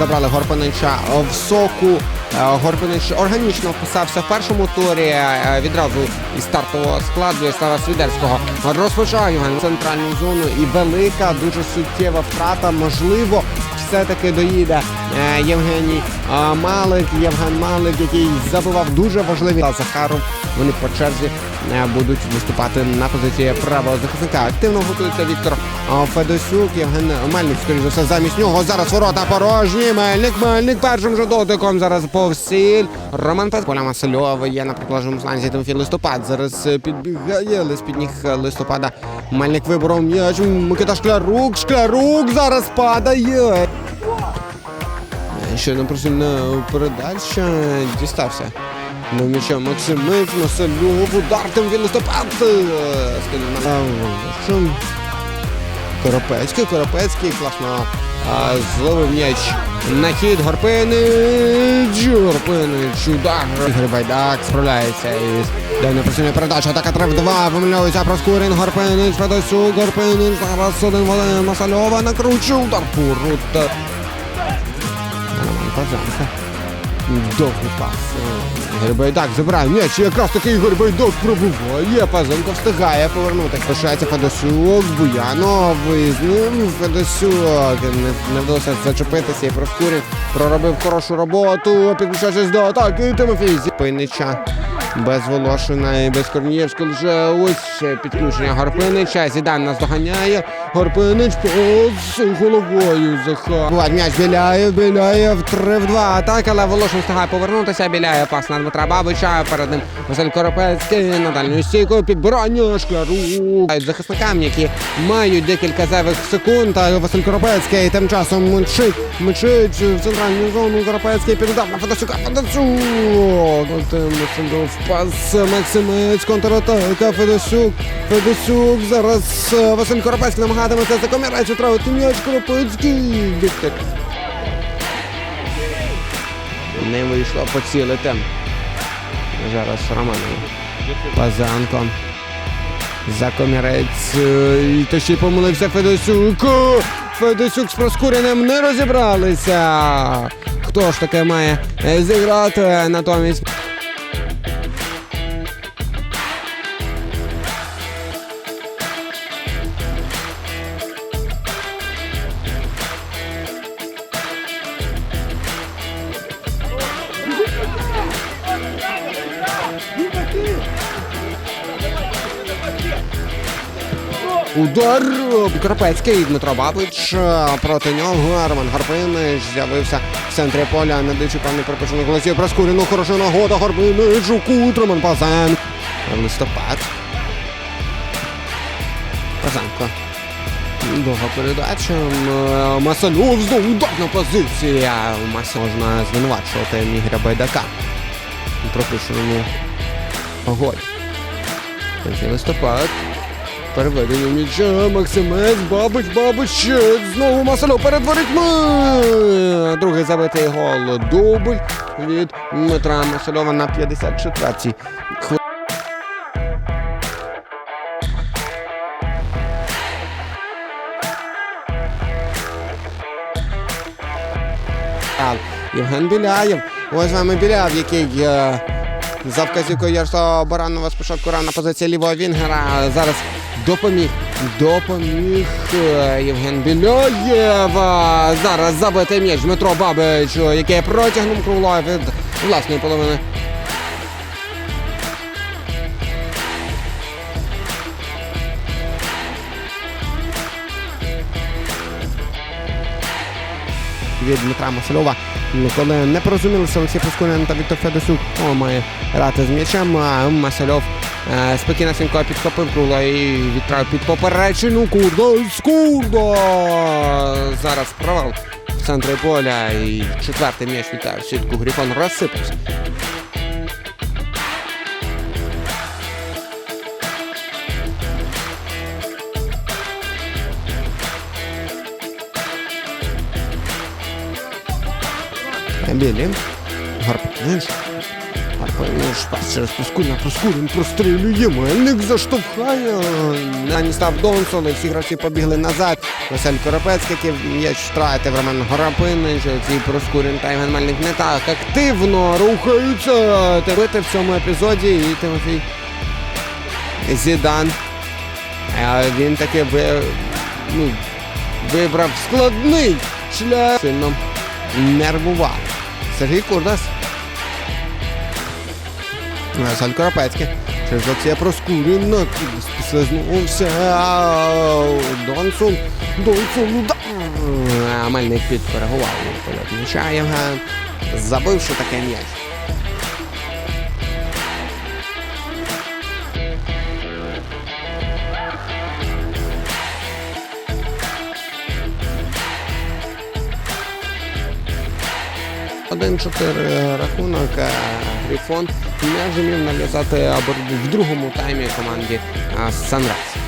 Забрали Горпанича в соку. Е, органічно вписався в першому турі е, відразу із стартового складу Ярослава Свідерського. Розпочав Євген центральну зону і велика, дуже суттєва втрата. Можливо, все-таки доїде е, Євгеній Малик. Євген Малик, який забивав дуже важливі Захаров. Вони по черзі будуть виступати на позиції правого захисника. Активно готується Віктор Федосюк. Євген Мельник, скоріш за все, замість нього. Зараз ворота порожні. Мельник, Мельник першим же дотиком. Зараз повсіль. Роман Пес. Поля Масельова є на протилежному фланзі. Тимофій Листопад. Зараз е, підбігає, але з-під ніг е, Листопада. Мельник виборов м'яч. Микита Шклярук. Шклярук зараз падає. Ще непросильна передача дістався. До м'яча Максимець, Масельов, удар тим він листопад. Скинув Коропецький, Коропецький, класно а, зловив м'яч на хід Горпинич, Горпинич, удар. Ігор Байдак справляється із де непросильна передача, атака 3 в 2, вимильовується Проскурін, Горпинич, Федосюк, Горпинич, зараз один в один Масальова, накручу, удар Пурут. Роман Пазанка. Довгий пас. Ігор Байдак забирає м'яч. Якраз таки Ігор Байдак пробуває. Пазенко встигає повернутися. Лишається Федосюк, Буянов з ним. Федосюк. Не, не вдалося зачепитися і Проскурін проробив хорошу роботу. Підключаючись до атаки. Тимофій Зіпинича. Без Волошина і без Корнієвського лише ось підключення Горпинича. Зідан нас доганяє. Горпинич з головою захар. М'яч Біляєв, Біляєв 3 в 2 атака, але Волошин встигає повернутися. Біляєв пас на Дмитра Бабича. Перед ним Василь Коропецький на дальню стійку. Підбирання Шклярук. Захисникам, які мають декілька зайвих секунд. А Василь Коропецький тим часом мчить, мчить в центральну зону. Коропецький піддав на Федосюка. Федосюк. Максимов пас Максимець, контратака, Федосюк. Федосюк. Зараз е, Василь Коропецький намагатиметься за комірець отравити м'яч Коропецький. Віктор. Не вийшло поцілити. Зараз Романов. Пазанко. За комірець. І то ще й помилився Федосюк. Федосюк з Проскуріним не розібралися. Хто ж таке має зіграти натомість? Удар Карпецький Дмитро Бабич е, проти нього Роман Гарпинич з'явився в центрі поля, не даючи певний пропущених голосів. Проскуріну хороша нагода Гарпинич, Жукут, Роман Пазен. Листопад. Пазенко. Довга передача. М, Масальов знову ударна позиція. Маса можна звинувачувати Ігоря Байдака. у Пропущеному голі. Листопад. Переведення м'яча, Максимець, Бабич, Бабич, знову Масальов перед ворітьми. Другий забитий гол. Дубль від Дмитра Масальова на 54-й. хвилині. Євген Біляєв. Ось вами Біляєв, який е, за вказівкою Ярослава Баранова спочатку грав на позиції лівого Вінгера. Зараз допоміг. Допоміг е, Євген Біляєв. Зараз забитий м'яч Дмитро Бабич, е, який протягнув круглою від власної половини. від Дмитра Масальова. Коли не порозумілися Олексій Проскурин та Віктор Федосюк, має грати з м'ячем, а Е, спокійнесенько підхопив кругло і відправив під поперечину. Курдо, Скурдо! Зараз провал в центрі поля і четвертий м'яч вітає сітку. Грифон розсипався. Білі. Гарпинич. Певний шпас через Проскурін, Проскурін прострілює, Мельник заштовхає. Ані став Донсон, і всі гравці побігли назад. Василь Коропецький, який м'яч втратив Роман що цей Проскурін та Євген Мельник не так активно рухаються. Бити в цьому епізоді і Тимофій Зідан. Він таки ну, вибрав складний шлях. Сильно нервував. Сергій Курдас. Василь Коропецький. Через Олексія Проскуріна. Послизнувся. Донсон. Донсон. удар. А Мельник підкоригував полет м'яча Євген. Забивши таке м'яч. Один-чотири рахунок. Грифон не зумів нав'язати або в другому таймі команді Санрайз.